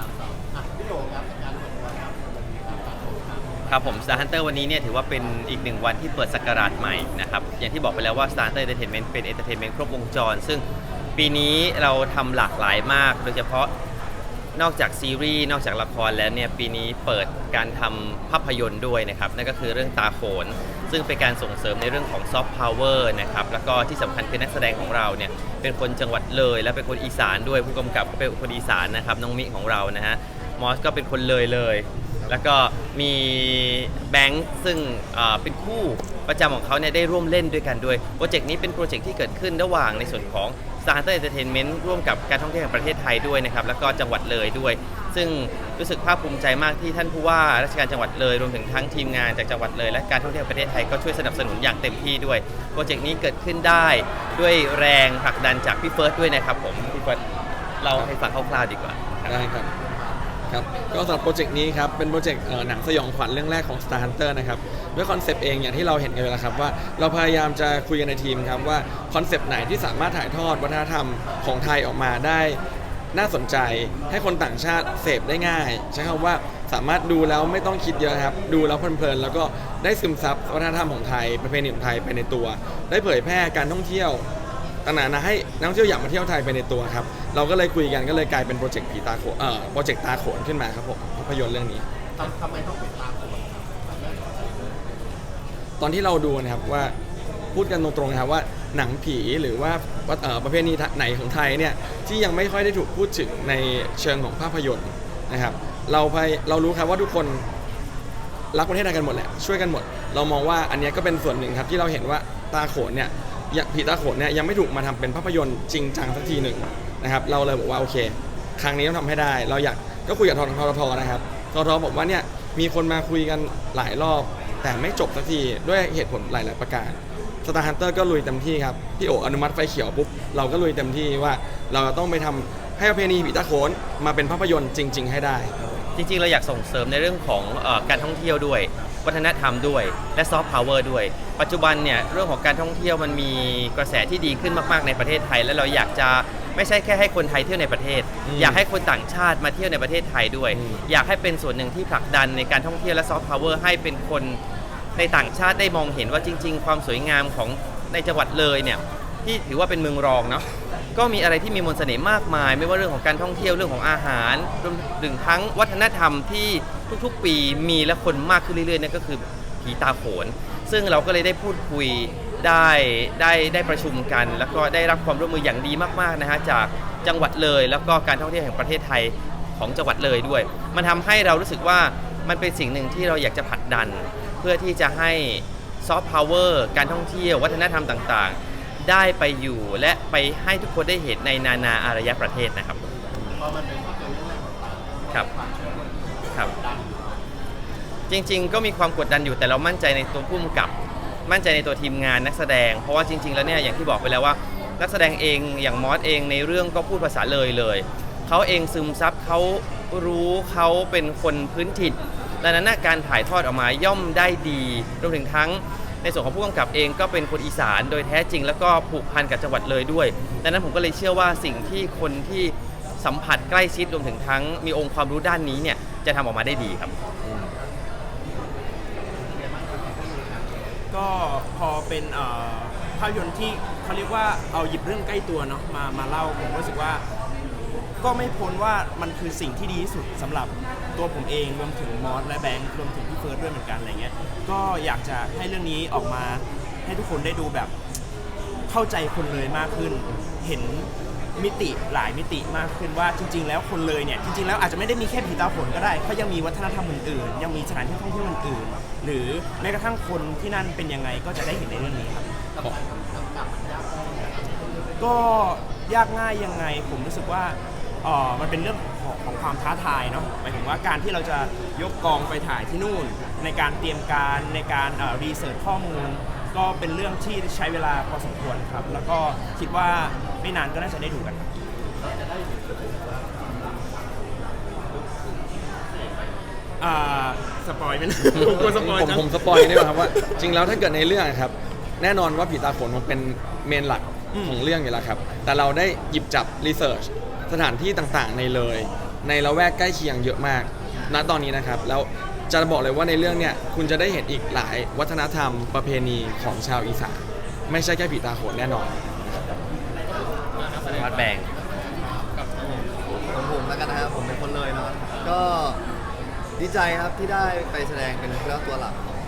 ามสองอะพี่โยครับการเปิดตัวครับวันนี้ครับการโชว์ครับครับผม Star Hunter วันนี้เนี่ยถือว่าเป็นอีกหนึ่งวันที่เปิดสักราชใหม่นะครับ อย่างที่บอกไปแล้วว่า Star Hunter Entertainment เป็น Entertainment ครบวงจร ซึ่งปีนี้เราทำหลากหลายมาก โดยเฉพาะ นอกจากซีรีส์นอกจากละครแล้วเนี่ยปีนี้เปิดการทำภาพยนตร์ด้วยนะครับ นั่นก็คือเรื่องตาโขน ซึ่งเป็นการส่งเสริมในเรื่องของซอฟต์พาวเวอร์นะครับ แล้วก็ที่สำคัญคือนักแสดงของเราเนี่ยเป็นคนจังหวัดเลย และเป็นคนอีสานด้วยผู้กำกับก็เป็นคนอีสานนะครับน้องมิของเรานะฮะมอสก็เป็นคนเลยเลย แล้วก็มีแบงค์ซึ่งเอ่อเป็นคู่ประจำของเขาเนี่ยได้ร่วมเล่นด้วยกันด้วยโปรเจกต์นี้เป็นโปรเจกต์ที่เกิดขึ้นระหว่างในส่วนของ Star Hunter Entertainment ร่วมกับการท่องเที่ยวแห่งประเทศไทยด้วยนะครับแล้วก็จังหวัดเลยด้วย ซึ่งรู้สึกภาคภูมิใจมากที่ท่านผู้ว่าราชการจังหวัดเลยรวมถึงทั้งทีมงานจากจังหวัดเลย และการท่องเที่ยวแห่งประเทศไทยก็ช่วยสนับสนุนอย่างเต็มที่ด้วยโปรเจกต์นี้เกิดขึ้นได้ด้วยแรงผลักดันจากพี่เฟิร์สด้วยนะครับผมพี่เฟิร์สเราให้ฟังคร่าวๆดีกว่า ได้ครับ ครับก็สำหรับโปรเจกต์นี้ครับเป็นโปรเจกต์หนังสยองขวัญเรื่องแรกของ Star Hunter นะครับด้วยคอนเซปต์เองอย่างที่เราเห็นกันไปแล้วครับว่าเราพยายามจะคุยกันในทีมครับว่าคอนเซปต์ไหนที่สามารถถ่ายทอดวัฒนธรรมของไทยออกมาได้น่าสนใจให้คนต่างชาติเสพได้ง่าย ใช้คำว่าสามารถดูแล้วไม่ต้องคิดเยอะครับ ดูแล้วเพลินๆแล้วก็ได้ซึมซับวัฒนธรรมของไทย ประเพณีของไทยไปในตัว ได้เผยแพร่การท่องเที่ยวต่างๆนะให้นักท่องเที่ยวอยากมาเที่ยวไทยไปในตัวครับ เราก็เลยคุยกันก็เลยกลายเป็นโปรเจกต์ผีตาโขนเอ่อโปรเจกต์ตาโขนขึ้นมาครับผมภาพยนตร์เรื่องนี้ ทำทำไมต้องเป็นตาโขนครับตอนตอนที่เราดูนะครับว่าพูดกันตรงๆนะครับว่าหนังผีหรือว่าเอ่อประเภทนี้ไหนของไทยเนี่ยที่ยังไม่ค่อยได้ถูกพูดถึงในเชิงของภาพยนตร์นะครับ เราพยเรารู้ครับว่าทุกคนรักประเทศไทยกันหมดแหละช่วยกันหมด เรามองว่าอันเนี้ยก็เป็นส่วนหนึ่งครับที่เราเห็นว่าตาโขนเนี่ยยังผีตาโขนเนี่ยยังไม่ถูกมาทำเป็นภาพยนตร์จริงจังสักทีหนึ่ง นะครับเราเลยบอกว่าโอเค ครั้งนี้ต้องทำให้ได้ เราอยากก็คุยกับทททนะครับททบอกว่าเนี่ยมีคนมาคุยกันหลายรอบ แต่ไม่จบสักทีด้วยเหตุผลหลาย ๆ ประการสตาร์ฮันเตอร์ก็ลุยเต็มที่ครับพี่โออนุมัติไฟเขียวปุ๊บเราก็ลุยเต็มที่ว่าเราจะต้องไปทำให้ประเพณีผีตาโขนมาเป็นภาพยนตร์จริง ๆ ให้ได้ จริงๆ เราอยากส่งเสริมในเรื่องของเออการท่องเที่ยวด้วย วัฒนธรรมด้วย และซอฟต์พาวเวอร์ด้วย ปัจจุบันเนี่ยเรื่องของการท่องเที่ยวมันมีกระแสที่ดีขึ้นมากๆในประเทศไทย และเราอยากจะไม่ใช่แค่ให้คนไทยเที่ยวในประเทศ อืมอยากให้คนต่างชาติมาเที่ยวในประเทศไทยด้วย อืม อยากให้เป็นส่วนหนึ่งที่ผลักดันในการท่องเที่ยวและซอฟต์พาวเวอร์ให้เป็นคน ในต่างชาติได้มองเห็นว่าจริง ๆ ความสวยงามของในจังหวัดเลยเนี่ย ที่ถือว่าเป็นเมืองรองเนาะก็มีอะไรที่มีมนต์เสน่ห์มากมาย ไม่ว่าเรื่องของการท่องเที่ยวเรื่องของอาหารรวมถึงทั้งวัฒนธรรมที่ทุกๆ ปีมีและคนมากขึ้นเรื่อยๆนั่นก็คือผีตาโขน ซึ่งเราก็เลยได้พูดคุยได้ได้ได้ประชุมกัน แล้วก็ได้รับความร่วมมืออย่างดีมากๆนะฮะจากจังหวัดเลย แล้วก็การท่องเที่ยวแห่งประเทศไทยของจังหวัดเลยด้วย มันทำให้เรารู้สึกว่ามันเป็นสิ่งหนึ่งที่เราอยากจะผลักดัน เพื่อที่จะให้ซอฟต์พาวเวอร์การท่องเที่ยววัฒนธรรมต่างๆ ได้ไปอยู่และไปให้ทุกคนได้เห็นในนานาอารยประเทศนะครับพอมันเป็นภาพยนตร์เรื่องแรกของตาครับความเชื่อมันครับดังจริง ๆ ก็มีความกดดันอยู่แต่เรามั่นใจในตัวผู้กำกับ มั่นใจในตัวทีมงานนักแสดง เพราะว่าจริง ๆ แล้วเนี่ยอย่างที่บอกไปแล้วว่า นักแสดงเองอย่างมอสเองในเรื่องก็พูดภาษาเลยเลย เขาเองซึมซับเขารู้เขาเป็นคนพื้นถิ่นดังนั้นน่ะการถ่ายทอดออกมาย่อมได้ดีรวมถึงทั้ง ในส่วนของผู้กำกับเองก็เป็นคนอีสานโดยแท้จริง แล้วก็ผูกพันกับจังหวัดเลยด้วยดังนั้นผมก็เลยเชื่อว่าสิ่งที่คนที่สัมผัสใกล้ชิดรวมถึงทั้งมีองค์ความรู้ด้านนี้เนี่ยจะทำออกมาได้ดีครับ ก็พอเป็นเอ่อภาพยนตร์ที่เขาเรียกว่าเอาหยิบเรื่องใกล้ตัวเนาะมามาเล่าผมรู้สึกว่า ก็ไม่พ้นว่ามันคือสิ่งที่ดีที่สุดสำหรับตัวผมเองรวมถึงมอสและแบงค์รวมถึงพี่เฟิร์สด้วยเหมือนกันอะไรเงี้ยก็อยากจะให้เรื่องนี้ออกมาให้ทุกคนได้ดูแบบเข้าใจคนเลยมากขึ้น เห็นมิติหลายมิติมากขึ้นว่าจริง ๆ แล้วคนเลยเนี่ยจริงๆแล้วอาจจะไม่ได้มีแค่ผีตาโขนก็ได้เขายังมีวัฒนธรรมอื่นๆยังมีสถานที่ท่องเที่ยวอื่นๆหรือแม้กระทั่งคนที่นั่นเป็นยังไงก็จะได้เห็นในเรื่องนี้ครับ ก็ยากง่ายยังไงผมรู้สึกว่า เออมันเป็นเรื่องของของความท้าทายเนาะหมายถึงว่าการที่เราจะยกกองไปถ่ายที่นู่น ในการเตรียมการในการรีเสิร์ชข้อมูล ก็เป็นเรื่องที่ใช้เวลาพอสมควรครับ แล้วก็คิดว่าไม่นานก็น่าจะได้ดูกันครับอ่าสปอยไหมนะผมกลัวสปอยผมจัง ผมสปอยได้ไหมครับว่า จริงแล้วถ้าเกิดในเรื่องครับ แน่นอนว่าผีตาโขนคงเป็นเมนหลักอืมของเรื่องอยู่แล้วครับ แต่เราได้หยิบจับรีเสิร์ช สถานที่ต่างๆ ในเลย ในละแวกใกล้เคียงเยอะมาก ณตอนนี้นะครับ แล้วจะบอกเลยว่าในเรื่องเนี่ยคุณจะได้เห็นอีกหลายวัฒนธรรมประเพณีของชาวอีสานไม่ใช่แค่ผีตาโขนแน่นอนวัดแบงของผมแล้วกันนะครับผมเป็นคนเลยเนาะก็ดีใจครับที่ได้ไปแสดงเป็นเรื่องตัวหลักของ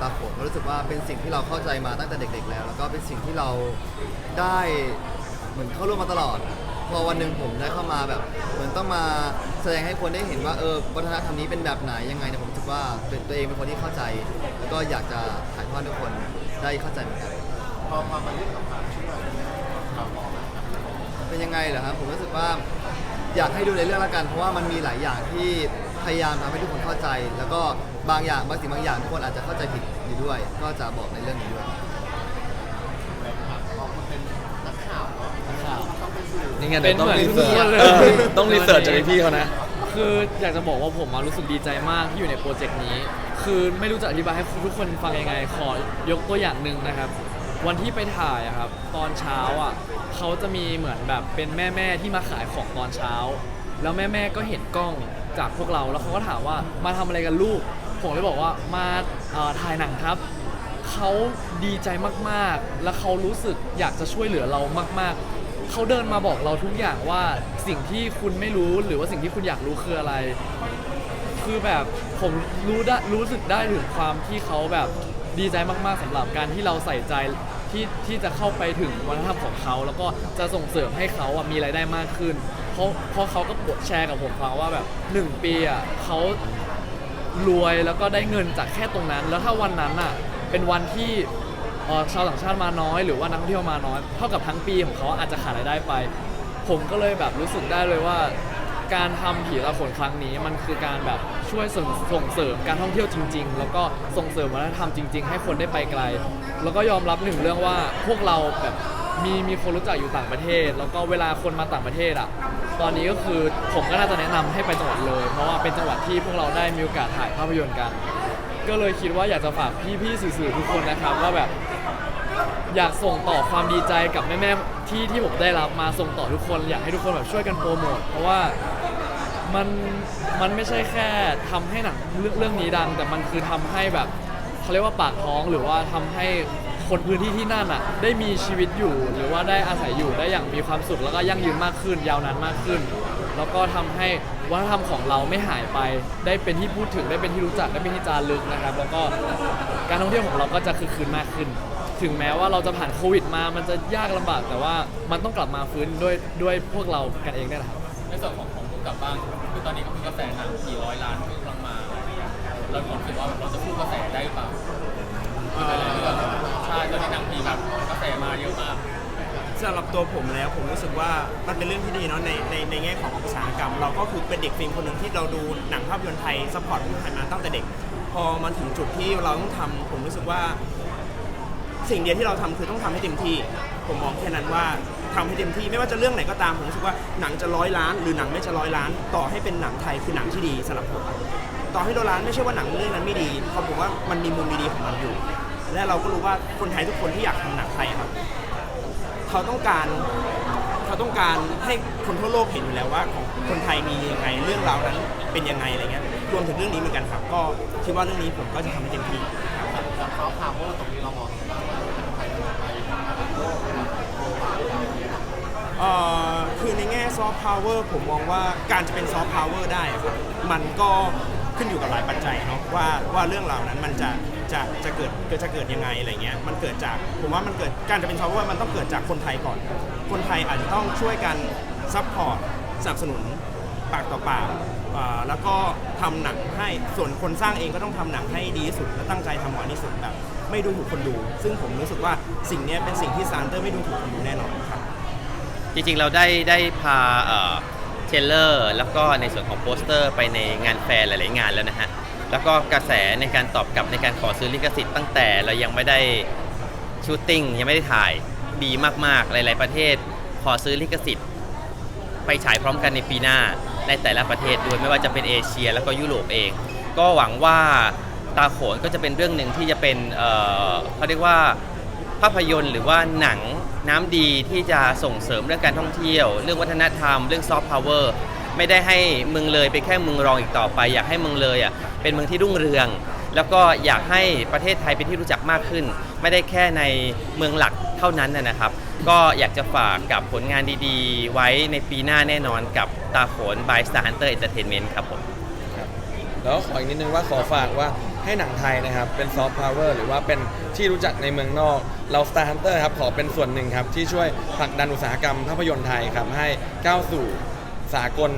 ตาโขนก็รู้สึกว่าเป็นสิ่งที่เราเข้าใจมาตั้งแต่เด็ก ๆ แล้ว แล้วก็เป็นสิ่งที่เราได้เหมือนเข้าร่วมมาตลอด พอวันหนึ่งผมได้เข้ามาแบบเหมือนต้องมาแสดงให้คนได้เห็นว่าเออวัฒนธรรมนี้เป็นแบบไหนยังไงเนี่ยผมรู้สึกว่าเป็นตัวเองเป็นคนที่เข้าใจ แล้วก็อยากจะถ่ายทอดให้ทุกคนได้เข้าใจเหมือนกันพอมาเรื่องกับความเชื่อเป็นยังไงเหรอครับผมรู้สึกว่าอยากให้ดูในเรื่องละกัน เพราะว่ามันมีหลายอย่างที่พยายามทำให้ทุกคนเข้าใจ แล้วก็บางอย่างบางสิ่งบางอย่างทุกคนอาจจะเข้าใจผิดอยู่ด้วย ก็จะบอกในเรื่องนี้ด้วย นี่ไงเป็เดี๋ยนวต้องเหมือนรีเสิร์ชทุกคนเลยเออต้องรีเสิร์ชจากพี่เขานะ คืออยากจะบอกว่าผมอะรู้สึกดีใจมากที่อยู่ในโปรเจกต์นี้ คือไม่รู้จะอธิบายให้ทุกคนฟังยังไง ขอยกตัวอย่างหนึ่งนะครับ วันที่ไปถ่ายอะครับ ตอนเช้าอะเขาจะมีเหมือนแบบเป็นแม่แม่ๆที่มาขายของตอนเช้า แล้วแม่แม่ๆก็เห็นกล้องจากพวกเราแล้วเขาก็ถามว่ามาทำอะไรกันลูก ผมเลยบอกว่ามาเอ่อถ่ายหนังครับ เขาดีใจมากๆ และเขารู้สึกอยากจะช่วยเหลือเรามากๆ เขาเดินมาบอกเราทุกอย่างว่าสิ่งที่คุณไม่รู้หรือว่าสิ่งที่คุณอยากรู้คืออะไร คือแบบผมรู้ได้รู้สึกได้ถึงความที่เขาแบบดีใจมากๆสำหรับการที่เราใส่ใจที่ที่จะเข้าไปถึงวัฒนธรรมของเขา แล้วก็จะส่งเสริมให้เขาอะมีรายได้มากขึ้น เพราะเพราะเขาก็บทแชร์กับผมฟังว่าแบบหนึ่งปีอะเขารวยแล้วก็ได้เงินจากแค่ตรงนั้น แล้วถ้าวันนั้นอะเป็นวันที่ เอ่อชาวต่างชาติมาน้อย หรือว่านักท่องเที่ยวมาน้อยเท่ากับทั้งปีของเขาอาจจะขาดรายได้ไป ผมก็เลยแบบรู้สึกได้เลยว่า การทำผีตาโขนครั้งนี้มันคือการแบบช่วยส่งส่งเสริมการท่องเที่ยวจริง ๆ แล้วก็ส่งเสริมวัฒนธรรมจริง ๆ ให้คนได้ไปไกล แล้วก็ยอมรับหนึ่งเรื่องว่าพวกเราแบบมีมีคนรู้จักอยู่ต่างประเทศ แล้วก็เวลาคนมาต่างประเทศอะ ตอนนี้ก็คือผมก็น่าจะแนะนำให้ไปจังหวัดเลย เพราะว่าเป็นจังหวัดที่พวกเราได้มีโอกาสถ่ายภาพยนตร์กัน ก็เลยคิดว่าอยากจะฝากพี่ๆสื่อๆทุกคนนะครับว่าแบบ อยากส่งต่อความดีใจกับแม่ๆที่ที่ผมได้รับมาส่งต่อทุกคน อยากให้ทุกคนแบบช่วยกันโปรโมทเพราะว่ามันมันไม่ใช่แค่ทำให้หนังเรื่องเรื่องนี้ดัง แต่มันคือทำให้แบบเขาเรียกว่าปากท้องหรือว่าทำให้คนพื้นที่ที่นั่นอะได้มีชีวิตอยู่หรือว่าได้อาศัยอยู่ได้อย่างมีความสุขแล้วก็ยั่งยืนมากขึ้น ยาวนานมากขึ้น แล้วก็ทำให้วัฒนธรรมของเราไม่หายไป ได้เป็นที่พูดถึงได้เป็นที่รู้จักได้เป็นที่จารึกนะครับ แล้วก็การท่องเที่ยวของเราก็จะคือคืนมากขึ้น ถึงแม้ว่าเราจะผ่านโควิดมา มันจะยากลำบากแต่ว่ามันต้องกลับมาฟื้นด้วยด้วยพวกเรากันเองได้แหละครับ ในส่วนของของผู้กำกับบ้างคือตอนนี้ก็มีกระแสหนังกี่ร้อยล้านที่กำลังมาอะไรอย่างเงี้ยเราความคิดว่าแบบเราจะพูดกระแสได้หรือเปล่าหลายๆเรื่องใช่ตอนนี้หนังผีแบบกระแสมาเยอะมาก สำหรับตัวผมแล้วผมรู้สึกว่ามันเป็นเรื่องที่ดีเนาะในในในแง่ของอุตสาหกรรม เราก็คือเป็นเด็กฟิล์มคนหนึ่งที่เราดูหนังภาพยนตร์ไทยซัพพอร์ตผู้ถ่ายมาตั้งแต่เด็ก พอมันถึงจุดที่เราต้องทำผมรู้สึกว่า สิ่งเดียวที่เราทำคือต้องทำให้เต็มที่ ผมมองแค่นั้นว่าทำให้เต็มที่ไม่ว่าจะเรื่องไหนก็ตามผมรู้สึกว่าหนังจะร้อยล้าน หรือหนังไม่จะร้อยล้าน ต่อให้เป็นหนังไทยคือหนังที่ดีสำหรับผมต่อให้ร้อยล้านไม่ใช่ว่าหนังเรื่องนั้นไม่ดีเพราะผมว่ามันมีมุมดีๆของมันอยู่ และเราก็รู้ว่าคนไทยทุกคนที่อยากทำหนังไทยอะครับ เขาต้องการเขาต้องการให้คนทั่วโลกเห็นอยู่แล้วว่าของคนไทยมียังไงเรื่องราวนั้นเป็นยังไงอะไรเงี้ยรวมถึงเรื่องนี้เหมือนกันครับ ก็คิดว่าเรื่องนี้ผมก็จะทำให้เต็มที่จากเขาพาวเวอร์ตรงนี้เรามอง เอ่อคือในแง่ซอฟต์พาวเวอร์ผมมองว่าการจะเป็นซอฟต์พาวเวอร์ได้ครับมันก็ขึ้นอยู่กับหลายปัจจัยเนาะว่าว่าเรื่องรานั้นมันจะจะจะเกิดเกิดจะเกิดยังไงอะไรเงี้ยมันเกิดจากผมว่ามันเกิดการจะเป็นซอฟต์พาวเวอร์มันต้องเกิดจากคนไทยก่อน คนไทยอาจจะต้องช่วยกันซัพพอร์ตสนับสนุนปากต่อปากอ่าแล้วก็ทำหนังให้ส่วนคนสร้างเองก็ต้องทำหนังให้ดีที่สุดและตั้งใจทำหวานที่สุดแบบ ไม่ดูถูกคนดู ซึ่งผมรู้สึกว่าสิ่งนี้เป็นสิ่งที่ซานเตอร์ไม่ดูถูกคนดูแน่นอนครับจริงๆ เราได้ได้พาเทรลเลอร์แล้วก็ในส่วนของโปสเตอร์ไปในงานแฟร์หลายๆงานแล้วนะฮะ แล้วก็กระแสในการตอบกลับในการขอซื้อลิขสิทธิ์ตั้งแต่เรายังไม่ได้ชูตติ้งยังไม่ได้ถ่ายดีมากๆ หลายๆประเทศขอซื้อลิขสิทธิ์ ไปฉายพร้อมกันในปีหน้าในแต่ละประเทศด้วยไม่ว่าจะเป็นเอเชีย แล้วก็ยุโรปเอง ก็หวังว่า ตาโขนก็จะเป็นเรื่องหนึ่งที่จะเป็นเอ่อเขาเรียกว่าภาพยนตร์หรือว่าหนังน้ำดีที่จะส่งเสริมเรื่องการท่องเที่ยว เรื่องวัฒนธรรม เรื่องซอฟต์พาวเวอร์ไม่ได้ให้เมืองเลยเป็นแค่เมืองรองอีกต่อไป อยากให้เมืองเลยอะเป็นเมืองที่รุ่งเรือง แล้วก็อยากให้ประเทศไทยเป็นที่รู้จักมากขึ้น ไม่ได้แค่ในเมืองหลักเท่านั้นนะครับ ก็อยากจะฝากกับผลงานดีๆ ไว้ในปีหน้าแน่นอนกับตาโขน by Star Hunter Entertainment ครับผม แล้วขออีกนิดนึงว่าขอฝากว่า ให้หนังไทยนะครับ เป็นซอฟต์พาวเวอร์หรือว่าเป็นที่รู้จักในเมืองนอก เรา Star Hunter ครับ ขอเป็นส่วนหนึ่งครับ ที่ช่วยผลักดันอุตสาหกรรมภาพยนตร์ไทยครับ ให้ก้าวสู่สากล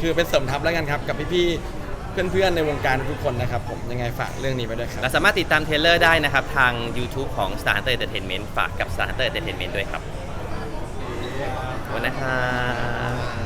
คือเป็นเสริมทัพแล้วกันครับ กับพี่ๆเพื่อนๆ ในวงการทุกคนนะครับ ผมยังไงฝากเรื่องนี้ไปด้วยครับและสามารถติดตามเทรลเลอร์ได้นะครับ ทาง YouTube ของ Star Hunter Entertainment ฝากกับ Star Hunter Entertainment ด้วยครับขอบคุณนะครับ